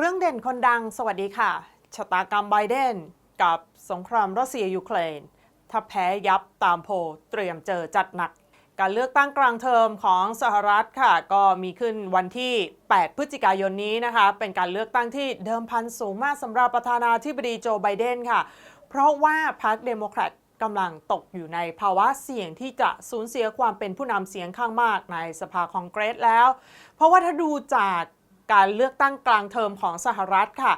เรื่องเด่นคนดังสวัสดีค่ะ ชะตากรรมไบเดน กับสงครามรัสเซียยูเครน ถ้าแพ้ยับตามโพเตรียมเจอจัดหนัก การเลือกตั้งกลางเทอมของสหรัฐค่ะ ก็มีขึ้นวันที่ 8 พฤศจิกายนนี้นะคะ เป็นการเลือกตั้งที่เดิมพันสูงมากสำหรับประธานาธิบดีโจไบเดนค่ะ เพราะว่าพรรคเดโมแครตกำลังตกอยู่ในภาวะเสี่ยงที่จะสูญเสียความเป็นผู้นำเสียงข้างมากในสภาคองเกรสแล้ว เพราะว่าถ้าดูจาก การเลือกตั้งกลางเทอมของสหรัฐค่ะ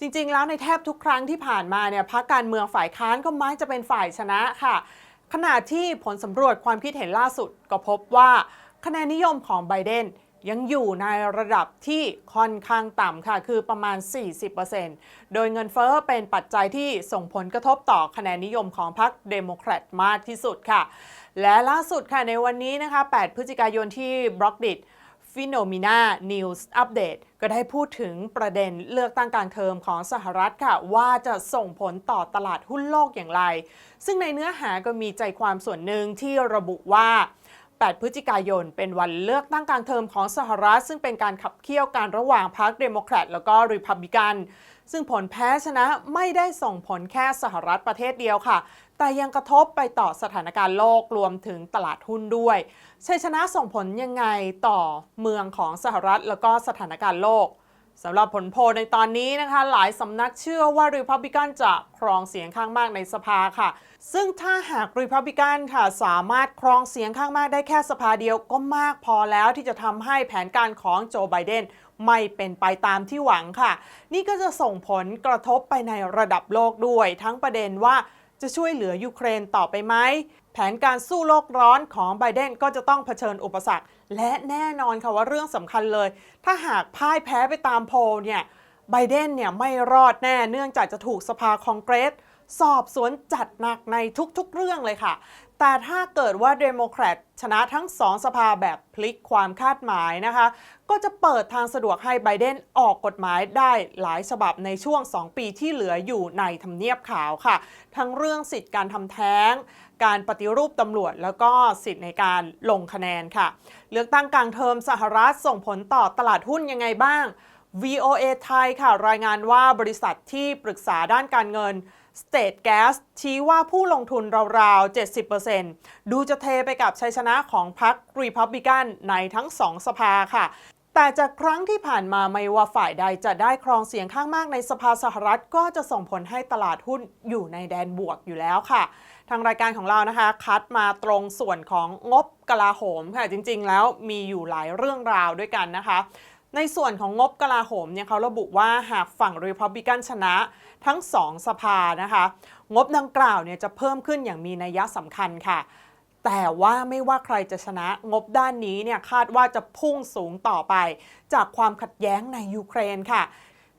จริงๆ แล้วในแทบทุกครั้งที่ผ่านมาเนี่ยพรรคการเมืองฝ่ายค้านก็มักจะเป็นฝ่ายชนะค่ะขณะที่ผลสำรวจความคิดเห็นล่าสุดก็พบว่า คะแนนนิยมของไบเดนยังอยู่ในระดับที่ค่อนข้างต่ำค่ะ คือประมาณ 40%โดยเงินเฟ้อเป็นปัจจัยที่ส่งผลกระทบต่อคะแนนนิยมของพรรคเดโมแครตมากที่สุดค่ะ และล่าสุดค่ะในวันนี้นะคะ 8 พฤศจิกายนที่บล็อกดิท ฟิโนมิน่านิวส์อัปเดตก็ได้พูดถึงประเด็นเลือกตั้งกลางเทอมของสหรัฐค่ะ ว่าจะส่งผลต่อตลาดหุ้นโลกอย่างไร ซึ่งในเนื้อหาก็มีใจความส่วนหนึ่งที่ระบุว่า 8 พฤศจิกายน เป็นวันเลือกตั้งกลางเทอมของสหรัฐ ซึ่งเป็นการขับเคี่ยวกันระหว่างพรรคเดโมแครตแล้วก็ริพับลิกันซึ่งผลแพ้ชนะไม่ได้ส่งผลแค่สหรัฐประเทศเดียวค่ะ แต่ยังกระทบไปต่อสถานการณ์โลกรวมถึงตลาดหุ้นด้วย ชัยชนะส่งผลยังไงต่อเมืองของสหรัฐ แล้วก็สถานการณ์โลกสำหรับผลโพลในตอนนี้นะคะ หลายสำนักเชื่อว่าริพับลิกันจะครองเสียงข้างมากในสภาค่ะ ซึ่งถ้าหากริพับลิกันค่ะ สามารถครองเสียงข้างมากได้แค่สภาเดียวก็มากพอแล้วที่จะทำให้แผนการของโจไบเดนไม่เป็นไปตามที่หวังค่ะ นี่ก็จะส่งผลกระทบไปในระดับโลกด้วย ทั้งประเด็นว่า จะช่วยเหลือยูเครนต่อไปไหม แผนการสู้โลกร้อนของไบเดนก็จะต้องเผชิญอุปสรรค และแน่นอนค่ะว่าเรื่องสำคัญเลย ถ้าหากพ่ายแพ้ไปตามโพลเนี่ยไบเดนเนี่ยไม่รอดแน่เนื่องจากจะถูกสภาคองเกรส สอบสวนจัดหนักในทุกๆเรื่องเลยค่ะ แต่ถ้าเกิดว่าเดโมแครตชนะทั้งสองสภาแบบพลิกความคาดหมายนะคะ ก็จะเปิดทางสะดวกให้ไบเดนออกกฎหมายได้หลายฉบับในช่วง 2 ปีที่เหลืออยู่ในทำเนียบขาวค่ะ ทั้งเรื่องสิทธิการทำแท้ง การปฏิรูปตำรวจ แล้วก็สิทธิในการลงคะแนนค่ะ เลือกตั้งกลางเทอมสหรัฐส่งผลต่อตลาดหุ้นยังไงบ้าง VOA ไทยค่ะรายงานว่าบริษัทที่ปรึกษาด้านการเงิน State Gas ชี้ว่าผู้ลงทุนราวๆ 70%ดูจะเทไปกับชัยชนะของพรรครีพับลิกันในทั้งสองสภาค่ะแต่จากครั้งที่ผ่านมาไม่ว่าฝ่ายใดจะได้ครองเสียงข้างมากในสภาสหรัฐ ก็จะส่งผลให้ตลาดหุ้นอยู่ในแดนบวกอยู่แล้วค่ะ ทางรายการของเรานะคะ คัดมาตรงส่วนของงบกลาโหมค่ะจริงๆ แล้วมีอยู่หลายเรื่องราวด้วยกันนะคะ ในส่วนของงบกลาโหมเนี่ยเขาระบุว่าหากฝั่งรีพับลิกันชนะทั้งสองสภานะคะ งบดังกล่าวเนี่ยจะเพิ่มขึ้นอย่างมีนัยสำคัญค่ะ แต่ว่าไม่ว่าใครจะชนะงบด้านนี้เนี่ยคาดว่าจะพุ่งสูงต่อไป จากความขัดแย้งในยูเครนค่ะ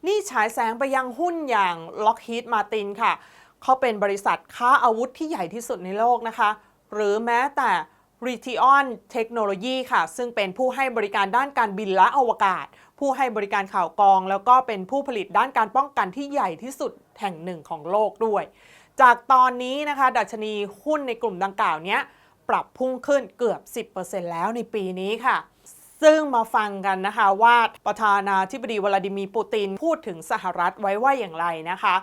นี่ฉายแสงไปยังหุ้นอย่าง Lockheed Martin ค่ะ เขาเป็นบริษัทค้าอาวุธที่ใหญ่ที่สุดในโลกนะคะ หรือแม้แต่ r e t i o n Technology ค่ะ ซึ่งเป็นผู้ให้บริการด้านการบินและอวกาศ ผู้ให้บริการข่าวกรอง แล้วก็เป็นผู้ผลิตด้านการป้องกันที่ใหญ่ที่สุดแห่งหนึ่งของโลกด้วย จากตอนนี้นะคะ ดัชนีหุ้นในกลุ่มดังกล่าวนี้ปรับพุ่งขึ้นเกือบ 10%แล้วในปีนี้ค่ะ ซึ่งมาฟังกันนะคะว่าประธานาธิบดีวลาดิมีร์ปูตินพูดถึงสหรัฐไว้ว่าอย่างไรนะคะ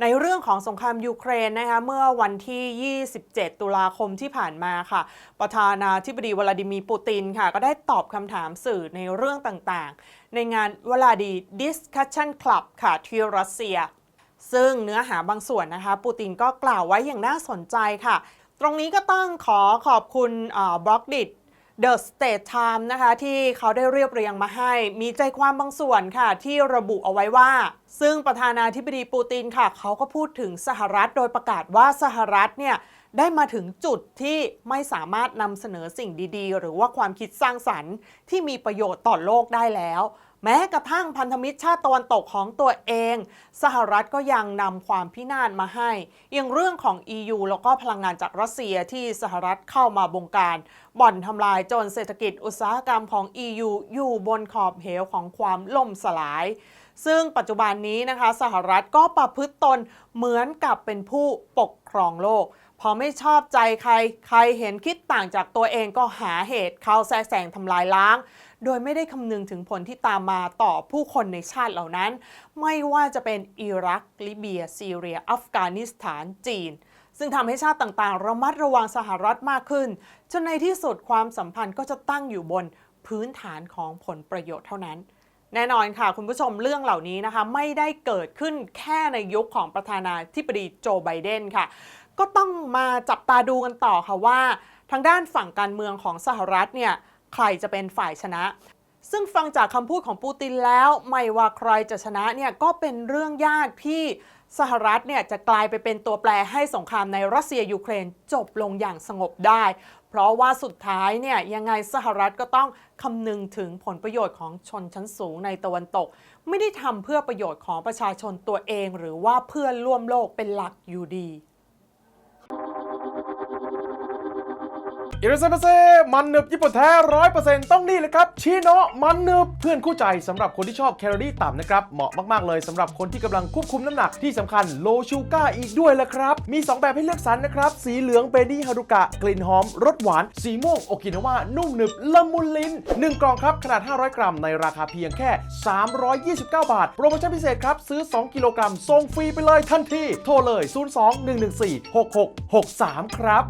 ในเรื่องของสงครามยูเครนนะคะเมื่อวันที่ 27 ตุลาคมที่ผ่านมาค่ะ ประธานาธิบดีวลาดิมีร์ปูตินค่ะ ก็ได้ตอบคำถามสื่อในเรื่องต่างๆ ในงานวลาดี Discussion Club ค่ะที่รัสเซีย ซึ่งเนื้อหาบางส่วนนะคะ ปูตินก็กล่าวไว้อย่างน่าสนใจค่ะ ตรงนี้ก็ต้องขอขอบคุณบล็อกดิ The State Time นะคะที่เขาได้เรียบเรียงมาให้ มีใจความบางส่วนค่ะ ที่ระบุเอาไว้ว่า ซึ่งประธานาธิบดีปูตินค่ะ เขาก็พูดถึงสหรัฐโดยประกาศว่าสหรัฐเนี่ยได้มาถึงจุดที่ไม่สามารถนำเสนอสิ่งดีๆ หรือว่าความคิดสร้างสรรค์ที่มีประโยชน์ต่อโลกได้แล้ว แม้กระทั่งพันธมิตรชาติตะวันตกของตัวเอง สหรัฐก็ยังนำความพินาศมาให้อย่างเรื่องของ EU แล้วก็พลังงานจากรัสเซียที่สหรัฐเข้ามาบงการ บ่อนทำลายจนเศรษฐกิจอุตสาหกรรมของ EU อยู่บนขอบเหวของความล่มสลาย ซึ่งปัจจุบันนี้นะคะ สหรัฐก็ประพฤติตนเหมือนกับเป็นผู้ปกครองโลกพอไม่ชอบใจใคร ใครเห็นคิดต่างจากตัวเองก็หาเหตุเข้าแทรกแซงทำลายล้าง โดยไม่ได้คำนึงถึงผลที่ตามมาต่อผู้คนในชาติเหล่านั้น ไม่ว่าจะเป็นอิรัก ลิเบีย ซีเรีย อัฟกานิสถาน จีน ซึ่งทำให้ชาติต่างๆ ระมัดระวังสหรัฐมากขึ้น จนในที่สุดความสัมพันธ์ก็จะตั้งอยู่บนพื้นฐานของผลประโยชน์เท่านั้นแน่นอนค่ะ คุณผู้ชมเรื่องเหล่านี้นะคะ ไม่ได้เกิดขึ้นแค่ในยุคของประธานาธิบดีโจไบเดนค่ะ ก็ต้องมาจับตาดูกันต่อค่ะว่า ทางด้านฝั่งการเมืองของสหรัฐเนี่ย ใครจะเป็นฝ่ายชนะ ซึ่งฟังจากคำพูดของปูตินแล้วไม่ว่าใครจะชนะเนี่ยก็เป็นเรื่องยากที่สหรัฐเนี่ยจะกลายไปเป็นตัวแปรให้สงครามในรัสเซียยูเครนจบลงอย่างสงบได้ เพราะว่าสุดท้ายเนี่ยยังไงสหรัฐก็ต้องคำนึงถึงผลประโยชน์ของชนชั้นสูงในตะวันตก ไม่ได้ทำเพื่อประโยชน์ของประชาชนตัวเอง หรือว่าเพื่อนร่วมโลกเป็นหลักอยู่ดี อิราเซาเซมันหนึบญี่ปุ่นแท้ร้อยเปอร์เซ็นต์ต้องนี่เลยครับชิโนะมันหนึบเพื่อนคู่ใจสำหรับคนที่ชอบแคลอรี่ต่ำนะครับ เหมาะมากๆเลยสำหรับคนที่กำลังควบคุมน้ำหนักที่สำคัญโลชูก้าอีกด้วยละครับ มี 2 แบบให้เลือกสรรนะครับ สีเหลืองเบนี่ฮารุกะ กลิ่นหอมรสหวาน สีม่วงโอกินาวานุ่มหนึบละมุนลิ้น 1 กล่องครับ ขนาด 500 กรัมในราคาเพียงแค่ 329 บาท โปรโมชั่นพิเศษครับซื้อ 2 กิโลกรัมส่งฟรีไปเลยทันทีโทรเลย 02 114 6663 ครับ